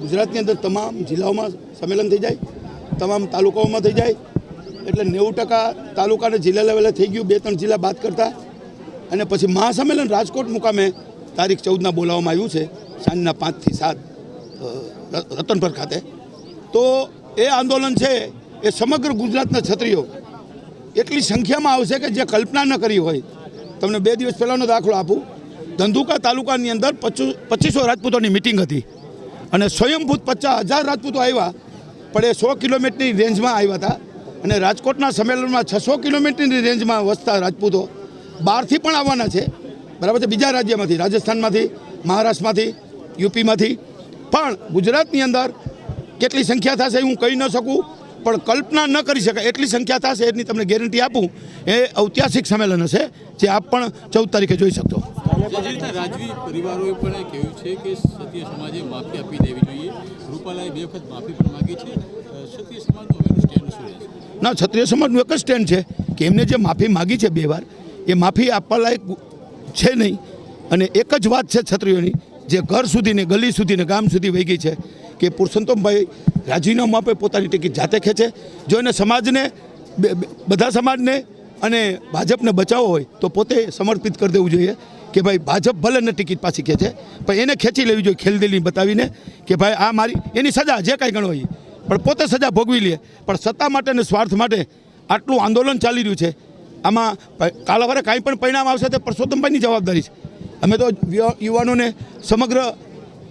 ગુજરાતની અંદર તમામ જિલ્લાઓમાં સંમેલન થઈ જાય, તમામ તાલુકાઓમાં થઈ જાય. એટલે નેવું ટકા તાલુકાને જિલ્લા લેવલે થઈ ગયું, બે ત્રણ જિલ્લા બાદ કરતા. અને પછી મહાસંમેલન રાજકોટ મુકામે તારીખ ચૌદના બોલાવવામાં આવ્યું છે, સાંજના પાંચથી સાત રતનપર ખાતે. તો એ આંદોલન છે, એ સમગ્ર ગુજરાતના છત્રીઓ એટલી સંખ્યામાં આવશે કે જે કલ્પના ન કરી હોય. તમને બે દિવસ પહેલાંનો દાખલો આપું. ધંધુકા તાલુકાની અંદર પચીસો રાજપૂતોની મિટિંગ હતી. અને સ્વયંભૂત પચાસ હજાર રાજપૂતો આવ્યા, પણ એ સો કિલોમીટરની રેન્જમાં આવ્યા હતા. અને રાજકોટના સંમેલનમાં છસો કિલોમીટરની રેન્જમાં વસતા રાજપૂતો બહારથી પણ આવવાના છે. બરાબર છે? બીજા રાજ્યમાંથી, રાજસ્થાનમાંથી, મહારાષ્ટ્રમાંથી, યુપીમાંથી. પણ ગુજરાતની અંદર કેટલી સંખ્યા થશે હું કહી ન શકું, પણ કલ્પના ન કરી શકાય. એટલી સંખ્યા થશે, એની તમને ગેરંટી આપું. એ ઐતિહાસિક સંમેલન હશે, જે આપ પણ ચૌદ તારીખે જોઈ શકશો. જે રાજવી પરિવારોએ પણ કહ્યું છે કે ક્ષત્રિય સમાજે માફી આપી દેવી જોઈએ. રૂપાલાએ બે વખત માફી પણ માગી છે. ક્ષત્રિય સમાજનું સ્ટેન્ડ શું રહેશે? ના ક્ષત્રિય સમાજનું એક જ સ્ટેન્ડ છે કે એમને જે માફી માગી છે બે વાર, એ માફી આપવા લાયક છે નહીં. અને એક જ વાત છે ક્ષત્રિયોની જે ઘર સુધીને, ગલી સુધીને, ગામ સુધી વહી ગઈ છે કે પુરુષોત્તમભાઈ રાજીનામું આપે પોતાની ટિકિટ જાતે ખેંચે. જો એને સમાજને બધા સમાજને અને ભાજપને બચાવવો હોય, તો પોતે સમર્પિત કરી દેવું જોઈએ. કે ભાઈ ભાજપ ભલે ને ટિકિટ પાછી ખેંચે, પણ એને ખેંચી લેવી જોઈએ ખેલદિલી બતાવીને કે ભાઈ આ મારી, એની સજા જે કાંઈ ગણો હોય પણ પોતે સજા ભોગવી લે. પણ સત્તા માટે અને સ્વાર્થ માટે આટલું આંદોલન ચાલી રહ્યું છે. આમાં કાલાવારે કાંઈ પણ પરિણામ આવશે તે પરસોત્તમભાઈની જવાબદારી છે. અમે તો યુવાનોને સમગ્ર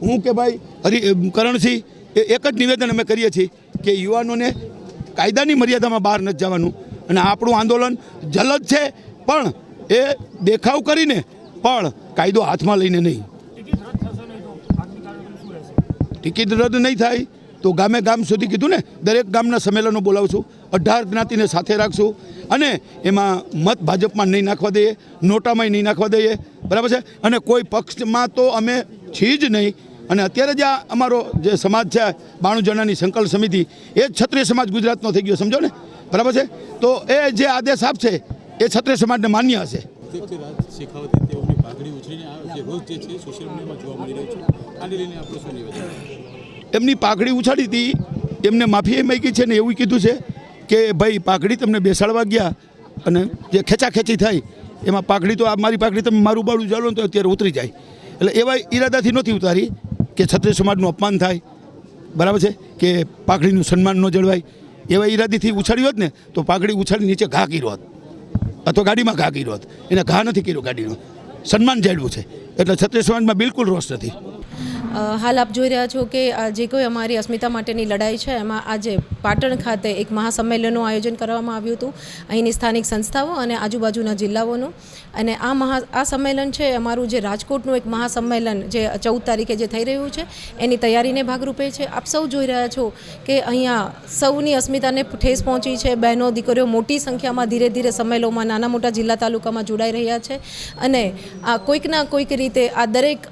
હું કે ભાઈ હરિ કરણસિંહ, એ એક જ નિવેદન અમે કરીએ છીએ કે યુવાનોને કાયદાની મર્યાદામાં બહાર નથી જવાનું. અને આપણું આંદોલન જલદ છે, પણ એ દેખાવ કરીને પણ કાયદો હાથમાં લઈને નહીં. ટિકિટ રદ નહીં થાય તો ગામે ગામ સુધી કીધું ને, દરેક ગામના સંમેલનો બોલાવશું, અઢાર જ્ઞાતિને સાથે રાખશું અને એમાં મત ભાજપમાં નહીં નાખવા દઈએ નોટામાં નહીં નાખવા દઈએ. બરાબર છે? અને કોઈ પક્ષમાં તો અમે છીએ જ નહીં. અને અત્યારે જે આ અમારો જે સમાજ છે, બાણું જણાની સંકલ્પ સમિતિ, એ ક્ષત્રિય સમાજ ગુજરાતનો થઈ ગયો, સમજો ને? બરાબર છે? તો એ જે આદેશ આપશે, એ ક્ષત્રિય સમાજને માન્ય હશે. અધ્યક્ષ રાજ તેઓની પાઘડી ઉછરીને આ જે રોજ જે છે સોશિયલ મીડિયામાં જોવા મળી રહ્યું છે, આને લઈને આપણે શું નિવેદન એમની પાઘડી ઉછાળી હતી, એમને માફી એ માગી છે ને એવું કીધું છે કે ભાઈ, પાઘડી તમને બેસાડવા ગયા અને જે ખેંચાખેંચી થાય, એમાં પાઘડી તો આ મારી પાઘડી તમે મારું બાળું ને તો અત્યારે ઉતરી જાય. એટલે એવા ઈરાદાથી નહોતી ઉતારી કે ક્ષત્રિય સમાજનું અપમાન થાય. બરાબર છે? કે પાઘડીનું સન્માન ન જળવાય. એવા ઈરાદીથી ઉછાળ્યું હોત ને, તો પાઘડી ઉછાળી નીચે ઘા કર્યો હોત. અથવા ગાડીમાં ઘા કર્યો હતો. એને ઘા નથી કર્યો ગાડીનો. સન્માન જાળવું છે. એટલે છત્રીસ સમાજમાં બિલકુલ રોષ નથી. હાલ આપ જોઈ રહ્યા છો કે જે કોઈ અમારી અસ્મિતા માટેની લડાઈ છે, એમાં આજે પાટણ ખાતે એક મહાસંમેલનનું આયોજન કરવામાં આવ્યું હતું. અહીંની સ્થાનિક સંસ્થાઓ અને આજુબાજુના જિલ્લાઓનું. અને આ મહા, આ સંમેલન છે, અમારું જે રાજકોટનું એક મહાસંમેલન જે ચૌદ તારીખે જે થઈ રહ્યું છે, એની તૈયારીને ભાગરૂપે છે. આપ સૌ જોઈ રહ્યા છો કે અહીંયા સૌની અસ્મિતાને ઠેસ પહોંચી છે. બહેનો, દીકરીઓ મોટી સંખ્યામાં ધીરે ધીરે સંમેલનમાં નાના મોટા જિલ્લા તાલુકામાં જોડાઈ રહ્યા છે. અને આ કોઈકના કોઈક રીતે આ દરેક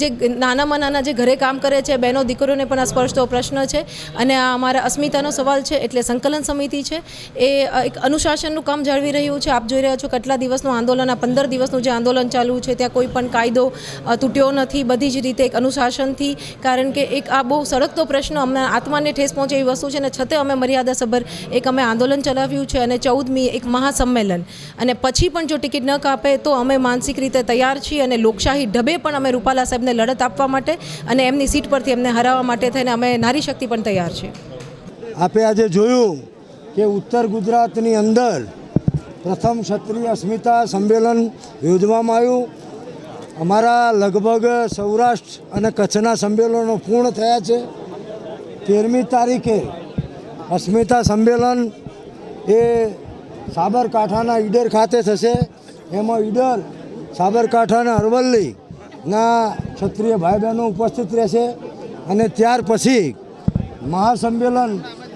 જે નાનામાં નાના જે ઘરે કામ કરે છે, બહેનો દીકરીઓને પણ આ સ્પર્શતો પ્રશ્ન છે અને આ અમારા અસ્મિતાનો સવાલ છે એટલે સંકલન સમિતિ છે, એ એક અનુશાસનનું કામ જાળવી રહ્યું છે. આપ જોઈ રહ્યા છો કેટલા દિવસનું આંદોલન, આ પંદર દિવસનું જે આંદોલન ચાલુ છે, ત્યાં કોઈ પણ કાયદો તૂટ્યો નથી. બધી જ રીતે એક અનુશાસનથી, કારણ કે એક આ બહુ સળગતો પ્રશ્ન અમને આત્માને ઠેસ પહોંચે એવી વસ્તુ છે અને છતાં અમે મર્યાદાસભર એક અમે આંદોલન ચલાવ્યું છે અને ચૌદમી એક મહાસંમેલન. અને પછી પણ જો ટિકિટ ન કાપે તો અમે માનસિક રીતે તૈયાર છીએ અને લોકશાહી ઢબે પણ અમે રૂપાલા સાહેબને લડત આપવા માટે અને એમની સીટ પરથી એમને હરાવવા માટે થઈને અમે નારી શક્તિ પણ તૈયાર છે. આપે આજે જોયું કે ઉત્તર ગુજરાતની અંદર પ્રથમ ક્ષત્રિય અસ્મિતા સંમેલન યોજવામાં આવ્યું. અમારા લગભગ સૌરાષ્ટ્ર અને કચ્છના સંમેલનો પૂર્ણ થયા છે. તેરમી તારીખે અસ્મિતા સંમેલન એ સાબરકાંઠાના ઈડર ખાતે થશે. એમાં ઈડર સાબરકાંઠાના અને અરવલ્લીના ક્ષત્રિય ભાઈ બહેનો ઉપસ્થિત રહેશે અને ત્યાર પછી મહાસંમેલન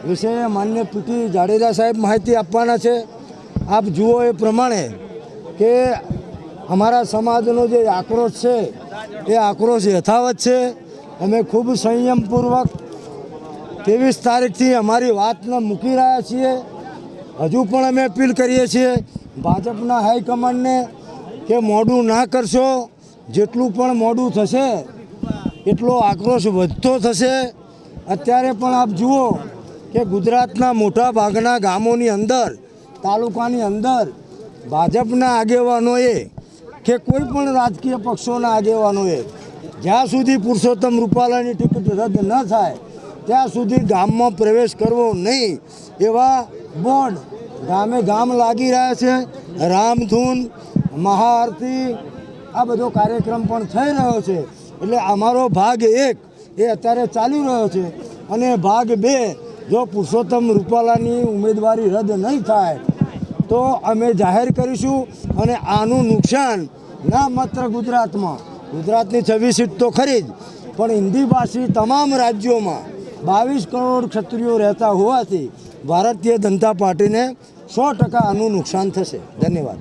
વિશે માન્ય પીટી જાડેજા સાહેબ માહિતી આપવાના છે. આપ જુઓ એ પ્રમાણે કે અમારા સમાજનો જે આક્રોશ છે, એ આક્રોશ યથાવત છે. અમે ખૂબ સંયમપૂર્વક ત્રેવીસ તારીખથી અમારી વાતને મૂકી રહ્યા છીએ. હજુ પણ અમે અપીલ કરીએ છીએ, ભાજપના હાઈકમાન્ડને કે મોડું ના કરશો. જેટલું પણ મોડું થશે, એટલો આક્રોશ વધતો થશે. અત્યારે પણ આપ જુઓ કે ગુજરાતના મોટા ભાગના ગામોની અંદર, તાલુકાની અંદર ભાજપના આગેવાનોએ કે કોઈ પણ રાજકીય પક્ષોના આગેવાનોએ જ્યાં સુધી પુરુષોત્તમ રૂપાલાની ટિકિટ રદ ન થાય, ત્યાં સુધી ગામમાં પ્રવેશ કરવો નહીં, એવા બોર્ડ ગામે ગામ લાગી રહ્યા છે. રામધૂન, મહાઆરતી આ બધો કાર્યક્રમ પણ થઈ રહ્યો છે. એટલે અમારો ભાગ એક એ અત્યારે ચાલી રહ્યો છે. અને ભાગ બે, જો પુરુષોત્તમ રૂપાલાની ઉમેદવારી રદ નહીં થાય, તો અમે જાહેર કરીશું અને આનું નુકસાન ના માત્ર ગુજરાતમાં, ગુજરાતની છવ્વીસ સીટ તો ખરી જ, પણ હિન્દીભાષી તમામ રાજ્યોમાં બાવીસ કરોડ ક્ષત્રિયો રહેતા હોવાથી ભારતીય જનતા પાર્ટીને સો ટકા આનું નુકસાન થશે. ધન્યવાદ.